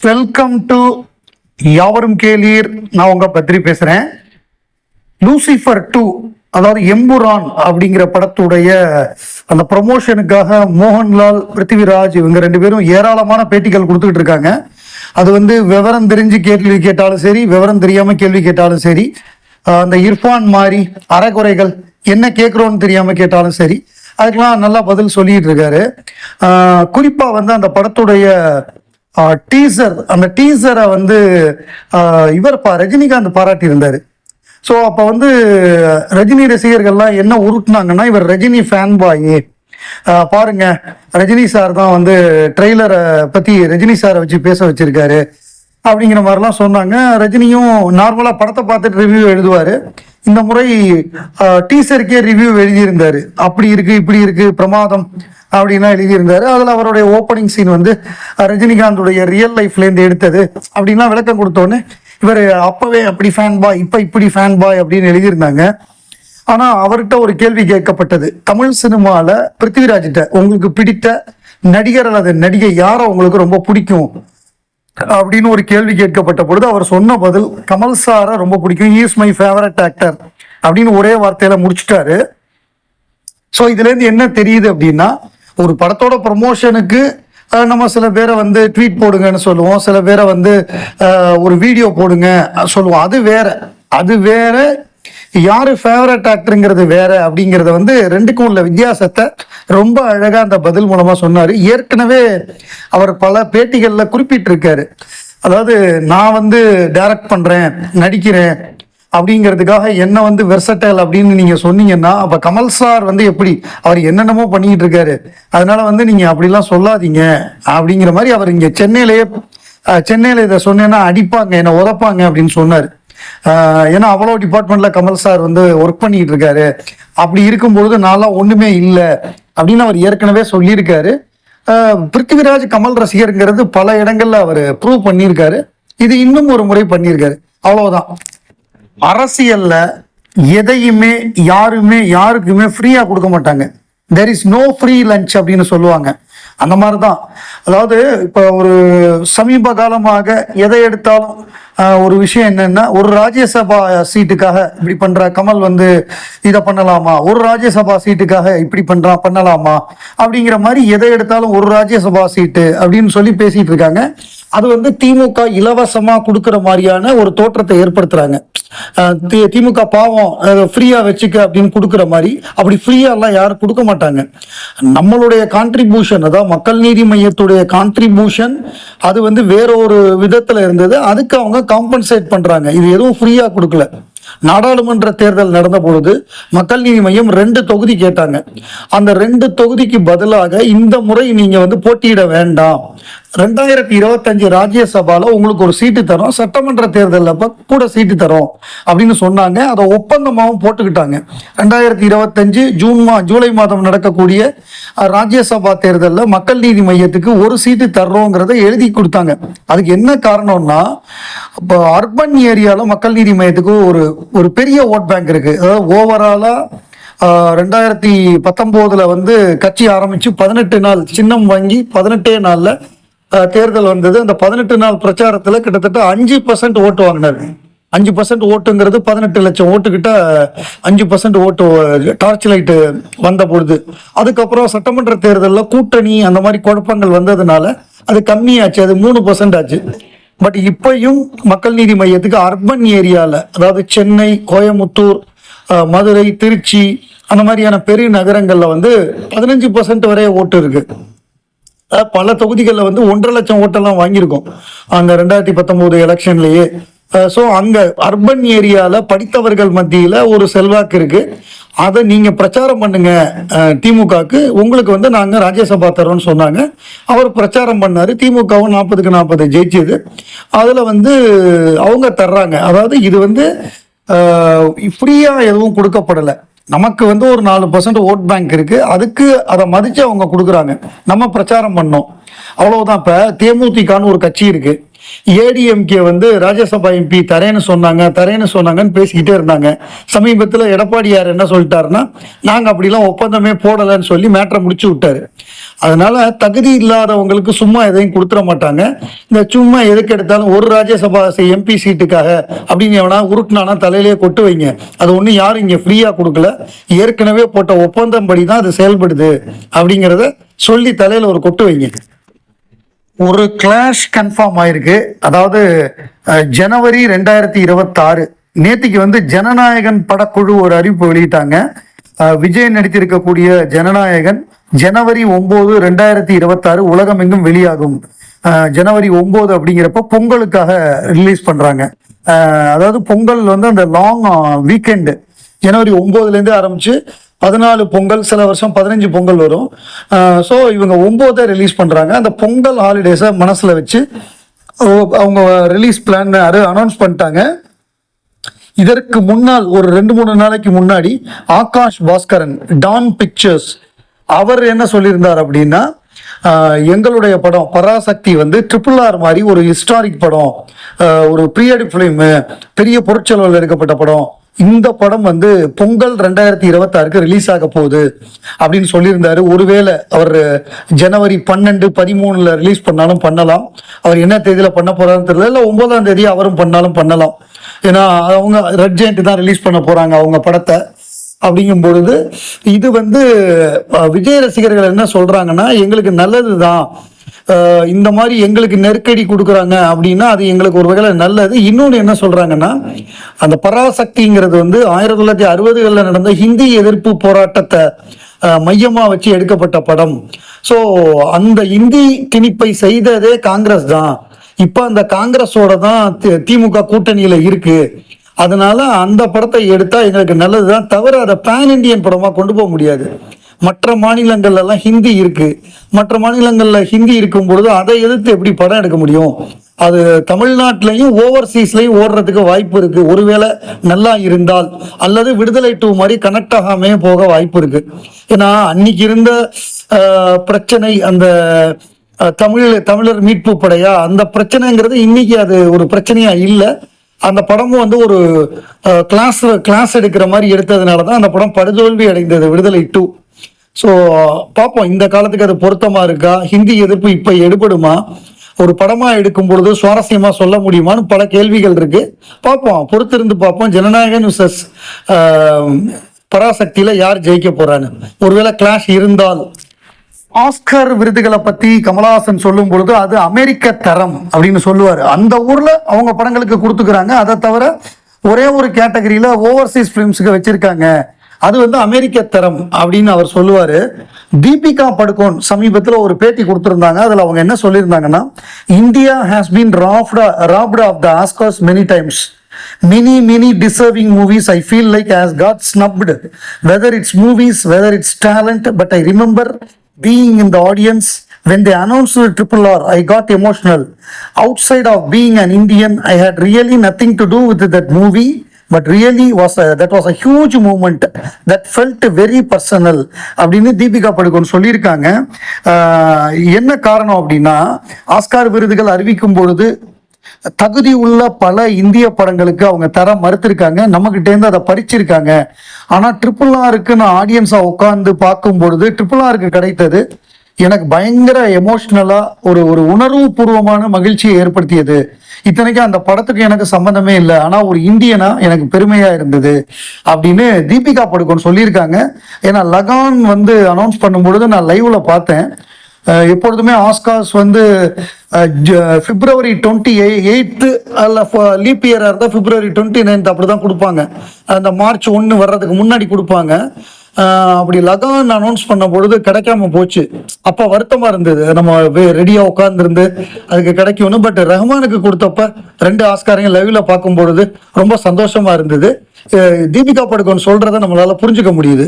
Welcome to யாவரும் கேளீர். நான் உங்க பத்திரி பேசுறேன். லூசிஃபர் டூ அதாவது எம்புரான் அப்படிங்கிற படத்துடைய அந்த ப்ரொமோஷனுக்காக மோகன்லால் பிருத்திவிராஜ் இவங்க ரெண்டு பேரும் ஏராளமான பேட்டிகள் கொடுத்துக்கிட்டு இருக்காங்க. அது வந்து விவரம் தெரிஞ்சு கேள்வி கேட்டாலும் சரி விவரம் தெரியாம கேள்வி கேட்டாலும் சரி அந்த இர்ஃபான் மாதிரி அறகுறைகள் என்ன கேட்குறோன்னு தெரியாம கேட்டாலும் சரி அதுக்கெல்லாம் நல்லா பதில் சொல்லிட்டு இருக்காரு. குறிப்பாக குறிப்பா வந்து அந்த படத்துடைய டீசர் அந்த டீசரை வந்து இவர் பா ரஜினிகாந்த் பாராட்டியிருந்தார். ஸோ அப்போ வந்து ரஜினி ரசிகர்கள்லாம் என்ன உருட்டினாங்கன்னா இவர் ரஜினி ஃபேன் பாய் பாருங்க ரஜினி சார் தான் வந்து ட்ரெய்லரை பற்றி ரஜினி சாரை வச்சு பேச வச்சிருக்காரு. அப்படிங்கிற மாதிரிலாம் சொன்னாங்க. ரஜினியும் நார்மலாக படத்தை பார்த்துட்டு ரிவ்யூ எழுதுவார். இந்த முறை டீசருக்கே ரிவ்யூ எழுதியிருந்தாரு. அப்படி இருக்கு இப்படி இருக்கு பிரமாதம் அப்படின்லாம் எழுதியிருந்தாரு. அதில் அவருடைய ஓப்பனிங் சீன் வந்து ரஜினிகாந்துடைய ரியல் லைஃப்லேருந்து எடுத்தது அப்படின்லாம் விளக்கம் கொடுத்தோன்னே இவர் அப்பவே அப்படி ஃபேன் பாய் இப்போ இப்படி ஃபேன் பாய் அப்படின்னு எழுதியிருந்தாங்க. ஆனால் அவர்கிட்ட ஒரு கேள்வி கேட்கப்பட்டது. தமிழ் சினிமாவில் பிருத்திவிராஜ்கிட்ட உங்களுக்கு பிடித்த நடிகர் அல்லது நடிகை யாரை உங்களுக்கு ரொம்ப பிடிக்கும்? அப்படின்னு ஒரு கேள்வி கேட்கப்பட்ட பொழுது அவர் சொன்ன பதில் கமல் சாரை ரொம்ப பிடிக்கும். இஸ் மை ஃபேவரட் ஆக்டர் அப்படின்னு ஒரே வார்த்தையில முடிச்சுட்டாரு. ஸோ இதுலேருந்து என்ன தெரியுது அப்படின்னா ஒரு படத்தோட ப்ரொமோஷனுக்கு நம்ம சில பேரை வந்து ட்வீட் போடுங்கன்னு சொல்லுவோம். சில பேரை வந்து ஒரு வீடியோ போடுங்க சொல்லுவோம். அது வேற. அது வேற யார் ஃபேவரட் ஆக்டருங்கிறது வேற அப்படிங்கிறத வந்து ரெண்டுக்கும் உள்ள வித்தியாசத்தை ரொம்ப அழகாக அந்த பதில் மூலமாக சொன்னார். ஏற்கனவே அவர் பல பேட்டிகளில் குறிப்பிட்டிருக்காரு. அதாவது நான் வந்து டைரக்ட் பண்ணுறேன் நடிக்கிறேன் அப்படிங்கிறதுக்காக என்ன வந்து வெர்சட்டல் அப்படின்னு நீங்கள் சொன்னீங்கன்னா அப்போ கமல் சார் வந்து எப்படி அவர் என்னென்னமோ பண்ணிக்கிட்டு இருக்காரு அதனால வந்து நீங்கள் அப்படிலாம் சொல்லாதீங்க. அப்படிங்கிற மாதிரி அவர் இங்கே சென்னையிலேயே சென்னையில் இதை சொன்னேன்னா அடிப்பாங்க என்னை உதப்பாங்க அப்படின்னு சொன்னார். ஏன்னா அவ்வளோ டிபார்ட்மெண்ட்ல கமல் சார் வந்து ஒர்க் பண்ணிட்டு இருக்காரு. அப்படி இருக்கும்பொழுது நான்லாம் ஒண்ணுமே இல்லை அப்படின்னு அவர் ஏற்கனவே சொல்லியிருக்காரு. பிருத்திவிராஜ் கமல் ரசிகருங்கிறது பல இடங்கள்ல அவர் ப்ரூவ் பண்ணியிருக்காரு. இது இன்னும் ஒரு முறை பண்ணியிருக்காரு. அவ்வளவுதான். அரசியல்ல எதையுமே யாருமே யாருக்குமே ஃப்ரீயா கொடுக்க மாட்டாங்க. There is no free lunch அப்படின்னு சொல்லுவாங்க. அந்த மாதிரி தான் அதாவது இப்போ ஒரு சமீப காலமாக எதை எடுத்தாலும் ஒரு விஷயம் என்னென்னா ஒரு ராஜ்யசபா சீட்டுக்காக இப்படி பண்ணுற கமல் வந்து இதை பண்ணலாமா? ஒரு ராஜ்யசபா சீட்டுக்காக இப்படி பண்ணுறான் பண்ணலாமா? அப்படிங்கிற மாதிரி எதை எடுத்தாலும் ஒரு ராஜ்யசபா சீட்டு அப்படின்னு சொல்லி பேசிகிட்டு இருக்காங்க. அது வந்து திமுக இலவசமா கொடுக்குற மாதிரியான ஒரு தோற்றத்தை ஏற்படுத்துறாங்க. தி- திமுக பாவம் ஃப்ரீயா வச்சுக்க அப்படின்னு கொடுக்குற மாதிரி அப்படி ஃப்ரீயா எல்லாம் யாரும் கொடுக்க மாட்டாங்க. நம்மளுடைய கான்ட்ரிபியூஷன் அதாவது மக்கள் நீதி மையத்துடைய கான்ட்ரிபியூஷன் அது வந்து வேற ஒரு விதத்துல இருந்தது. அதுக்கு அவங்க காம்பன்சேட் பண்றாங்க. இது எதுவும் ஃப்ரீயா கொடுக்கல. நாடாளுமன்ற தேர்தல் நடந்த பொழுது மக்கள் நீதி மையம் ரெண்டு தொகுதி கேட்டாங்க. அந்த ரெண்டு தொகுதிக்கு பதிலாக இந்த முறை நீங்க வந்து போட்டியிட வேண்டாம். ரெண்டாயிரத்தி இருபத்தஞ்சு ராஜ்யசபால உங்களுக்கு ஒரு சீட்டு தரும் சட்டமன்ற தேர்தலில் கூட சீட்டு தரும் அப்படின்னு சொன்னாங்க. அதை ஒப்பந்தமாகவும் போட்டுக்கிட்டாங்க. ரெண்டாயிரத்தி இருபத்தஞ்சு ஜூன் மா ஜூலை மாதம் நடக்கக்கூடிய ராஜ்யசபா தேர்தலில் மக்கள் நீதி மையத்துக்கு ஒரு சீட்டு தர்றோங்கிறத எழுதி கொடுத்தாங்க. அதுக்கு என்ன காரணம்னா இப்போ அர்பன் ஏரியாவில் மக்கள் நீதி மையத்துக்கு ஒரு ஒரு பெரிய ஓட் பேங்க் இருக்குது அதாவது ஓவராலாக ரெண்டாயிரத்தி பத்தொம்போதில் வந்து கட்சி ஆரம்பித்து பதினெட்டு நாள் சின்னம் வாங்கி பதினெட்டே நாளில் தேர்தல் வந்தது. அந்த பதினெட்டு நாள் பிரச்சாரத்தில் கிட்டத்தட்ட அஞ்சு பர்சன்ட் ஓட்டு வாங்கினாரு. அஞ்சு பர்சன்ட் ஓட்டுங்கிறது பதினெட்டு லட்சம் ஓட்டுக்கிட்ட அஞ்சு பர்சன்ட் ஓட்டு டார்ச் லைட்டு வந்த பொழுது. அதுக்கப்புறம் சட்டமன்ற தேர்தலில் கூட்டணி அந்த மாதிரி குழப்பங்கள் வந்ததுனால அது கம்மியாச்சு. அது மூணு பர்சன்ட் ஆச்சு. பட் இப்பயும் மக்கள் நீதி மையத்துக்கு அர்பன் ஏரியாவில் அதாவது சென்னை கோயமுத்தூர் மதுரை திருச்சி அந்த மாதிரியான பெரிய நகரங்களில் வந்து பதினஞ்சு பர்சன்ட் வரைய ஓட்டு இருக்குது பல தொகுதிகளில் வந்து ஒன்றரை லட்சம் ஓட்டெல்லாம் வாங்கியிருக்கோம். அங்கே ரெண்டாயிரத்தி பத்தொன்பது எலெக்ஷன்லேயே. ஸோ அங்கே அர்பன் ஏரியாவில் படித்தவர்கள் மத்தியில் ஒரு செல்வாக்கு இருக்குது அதை நீங்கள் பிரச்சாரம் பண்ணுங்க திமுகவுக்கு. உங்களுக்கு வந்து நாங்கள் ராஜ்யசபா தரோம்னு சொன்னாங்க. அவர் பிரச்சாரம் பண்ணாரு. திமுகவும் நாற்பதுக்கு நாற்பது ஜெயிச்சது. அதில் வந்து அவங்க தர்றாங்க. அதாவது இது வந்து ஃப்ரீயாக எதுவும் கொடுக்கப்படலை. நமக்கு வந்து ஒரு நாலு பர்சன்ட் ஓட் பேங்க் இருக்கு. அதுக்கு அதை மதிச்சு அவங்க கொடுக்குறாங்க. நம்ம பிரச்சாரம் பண்ணோம். அவ்வளவுதான். இப்ப தேமுதிகன்னு ஒரு கட்சி இருக்கு. ஏடிஎம்கே வந்து ராஜ்யசபா எம்பி தரேன்னு சொன்னாங்க. தரேன்னு சொன்னாங்கன்னு பேசிக்கிட்டே இருந்தாங்க. சமீபத்தில் எடப்பாடியார் என்ன சொல்லிட்டாருன்னா நாங்கள் அப்படிலாம் ஒப்பந்தமே போடலைன்னு சொல்லி மேட்டரை முடிச்சு விட்டாரு. அதனால தகுதி இல்லாதவங்களுக்கு சும்மா எதையும் கொடுத்துட மாட்டாங்க. இந்த சும்மா எதுக்கு எடுத்தாலும் ஒரு ராஜ்யசபா எம்பி சீட்டுக்காக அப்படின்னு எவனா உருட்டுனானா தலையிலேயே கொட்டு வைங்க. அது ஒன்றும் யாரும் இங்கே ஃப்ரீயாக கொடுக்கல. ஏற்கனவே போட்ட ஒப்பந்தம் படி தான் அது செயல்படுது. அப்படிங்கிறத சொல்லி தலையில் ஒரு கொட்டு வைங்க. ஒரு கிளாஷ் கன்ஃபார்ம் ஆயிருக்கு. அதாவது ஜனவரி ரெண்டாயிரத்தி இருபத்தாறு. நேத்திக்கு வந்து ஜனநாயகன் படக்குழு ஒரு அறிவிப்பு வெளியிட்டாங்க. விஜய் நடித்திருக்கக்கூடிய ஜனநாயகன் ஜனவரி ஒன்பது ரெண்டாயிரத்தி இருபத்தாறு உலகமெங்கும் வெளியாகும். ஜனவரி ஒன்பது அப்படிங்கிறப்ப பொங்கலுக்காக ரிலீஸ் பண்றாங்க. அதாவது பொங்கல் வந்து அந்த லாங் வீக்கெண்டு ஜனவரி ஒன்பதுலேருந்து ஆரம்பிச்சு பதினாலு பொங்கல் சில வருஷம் பதினஞ்சு பொங்கல் வரும். ஸோ இவங்க ஒம்போதை ரிலீஸ் பண்ணுறாங்க அந்த பொங்கல் ஹாலிடேஸை மனசில் வச்சு ஓ- அவங்க ரிலீஸ் பிளான் அனௌன்ஸ் பண்ணிட்டாங்க. இதற்கு முன்னால் ஒரு ரெண்டு மூணு நாளைக்கு முன்னாடி ஆகாஷ் பாஸ்கரன் டான் பிக்சர்ஸ் அவர் என்ன சொல்லியிருந்தார் அப்படின்னா எங்களுடைய படம் பராசக்தி வந்து ட்ரிபிள் ஆர் மாதிரி ஒரு ஹிஸ்டாரிக் படம் ஒரு ப்ரீயட் ஃபிலிம் பெரிய பொருட்செலவில் எடுக்கப்பட்ட படம் இந்த படம் வந்து பொங்கல் ரெண்டாயிரத்தி இருபத்தாறுக்கு ரிலீஸ் ஆக போகுது அப்படின்னு சொல்லியிருந்தாரு. ஒருவேளை அவர் ஜனவரி பன்னெண்டு பதிமூணுல ரிலீஸ் பண்ணாலும் பண்ணலாம். அவர் என்ன தேதியில பண்ண போறாருன்னு தெரியல. இல்லை ஒன்பதாம் தேதி அவரும் பண்ணாலும் பண்ணலாம். ஏன்னா அவங்க ரெட் ஜெயண்ட் தான் ரிலீஸ் பண்ண போறாங்க அவங்க படத்தை. அப்படிங்கும் பொழுது இது வந்து விஜய் ரசிகர்கள் என்ன சொல்றாங்கன்னா எங்களுக்கு நல்லது தான் இந்த மாதிரி எங்களுக்கு நெருக்கடி கொடுக்குறாங்க அப்படின்னா அது எங்களுக்கு ஒரு வகையில் நல்லது. இன்னொன்று என்ன சொல்கிறாங்கன்னா அந்த பராசக்திங்கிறது வந்து ஆயிரத்தி தொள்ளாயிரத்தி அறுபதுகளில் நடந்த ஹிந்தி எதிர்ப்பு போராட்டத்தை மையமாக வச்சு எடுக்கப்பட்ட படம். ஸோ அந்த இந்தி திணிப்பை செய்ததே காங்கிரஸ் தான். இப்போ அந்த காங்கிரஸோட தான் தி- திமுக கூட்டணியில் இருக்கு. அதனால அந்த படத்தை எடுத்தா எங்களுக்கு நல்லதுதான். தவிர அதை பேன் இண்டியன் படமாக கொண்டு போக முடியாது. மற்ற மாநிலங்கள்ல எல்லாம் ஹிந்தி இருக்கு. மற்ற மாநிலங்கள்ல ஹிந்தி இருக்கும் பொழுது அதை எதிர்த்து எப்படி படம் எடுக்க முடியும்? அது தமிழ்நாட்டிலையும் ஓவர்சீஸ்லையும் ஓடுறதுக்கு வாய்ப்பு இருக்கு. ஒருவேளை நல்லா இருந்தால் அல்லது விடுதலை டூ மாதிரி கனெக்ட் ஆகாமே போக வாய்ப்பு இருக்கு. ஏன்னா அன்னைக்கு இருந்த பிரச்சனை அந்த தமிழ் தமிழர் மீட்பு படையா அந்த பிரச்சனைங்கிறது இன்னைக்கு அது ஒரு பிரச்சனையா இல்லை. அந்த படமும் வந்து ஒரு கிளாஸ் கிளாஸ் எடுக்கிற மாதிரி எடுத்ததுனால தான் அந்த படம் படுதோல்வி அடைந்தது விடுதலை டூ. ஸோ பார்ப்போம் இந்த காலத்துக்கு அது பொருத்தமாக இருக்கா? ஹிந்தி எதிர்ப்பு இப்போ எடுபடுமா? ஒரு படமாக எடுக்கும் பொழுது சுவாரஸ்யமாக சொல்ல முடியுமான்னு பல கேள்விகள் இருக்குது பார்ப்போம் பொறுத்திருந்து பார்ப்போம் ஜனநாயகன் விசஸ் பராசக்தியில் யார் ஜெயிக்க போகிறான்னு ஒருவேளை கிளாஷ் இருந்தால் ஆஸ்கர் விருதுகளை பத்தி கமலஹாசன் சொல்லும் பொழுது அது அமெரிக்க தரம் அப்படின்னு சொல்லுவார். அந்த ஊர்ல அவங்க படங்களுக்கு கொடுத்துக்கிறாங்க. அதை தவிர ஒரே ஒரு கேட்டகரியில ஓவர்சீஸ் ஃபிலிம்ஸுக்கு வச்சிருக்காங்க. அது வந்து அமெரிக்க தரம் அப்படின்னு அவர் சொல்லுவாரு தீபிகா படுகோன் சமீபத்தில் ஒரு பேட்டி கொடுத்திருந்தாங்க அதுல அவங்க என்ன சொல்லியிருந்தாங்கன்னா India has been robbed robbed of the Oscars many times many many deserving movies i feel like has got snubbed whether it's movies whether it's talent but i remember being in the audience when they announced the triple r i got emotional outside of being an indian i had really nothing to do with that movie but really was that was a huge moment that felt very personal அப்படின்னு தீபிகா படுகோன் சொல்லியிருக்காங்க. என்ன காரணம் அப்படின்னா Oscar விருதுகள் அறிவிக்கும் பொழுது தகுதி உள்ள பல இந்திய படங்களுக்கு அவங்க தர மறுத்திருக்காங்க. நம்மகிட்டேருந்து அதை பறிச்சிருக்காங்க. ஆனா ட்ரிபிள் ஆருக்கு நான் ஆடியன்ஸா உட்கார்ந்து பார்க்கும் பொழுது ட்ரிபிள் ஆருக்கு கிடைத்தது எனக்கு பயங்கர எமோஷ்னலாக ஒரு ஒரு உணர்வு பூர்வமான மகிழ்ச்சியை ஏற்படுத்தியது. இத்தனைக்கும் அந்த படத்துக்கு எனக்கு சம்பந்தமே இல்லை. ஆனால் ஒரு இந்தியனா எனக்கு பெருமையாக இருந்தது அப்படின்னு தீபிகா படுகோன் சொல்லியிருக்காங்க. ஏன்னா லகான் வந்து அனௌன்ஸ் பண்ணும் பொழுது நான் லைவ்ல பார்த்தேன். எப்பொழுதுமே ஆஸ்கார்ஸ் வந்து ஜ- பிப்ரவரி டுவெண்ட்டி எயித்து அல்ல லீப் இயராக இருந்தால் பிப்ரவரி டுவெண்ட்டி நைன்த் அப்படி தான் கொடுப்பாங்க. அந்த மார்ச் ஒன்று வர்றதுக்கு முன்னாடி கொடுப்பாங்க. அப்படி லகான் அனௌன்ஸ் பண்ண பொழுது கிடைக்காம போச்சு. அப்போ வருத்தமாக இருந்தது. நம்ம ரெடியாக உட்காந்துருந்து அதுக்கு கிடைக்கும்னு. பட் ரஹ்மானுக்கு கொடுத்தப்ப ரெண்டு ஆஸ்காரையும் லைவ்ல பார்க்கும் பொழுது ரொம்ப சந்தோஷமா இருந்தது. தீபிகா படுகோன் சொல்றதை நம்மளால் புரிஞ்சுக்க முடியுது.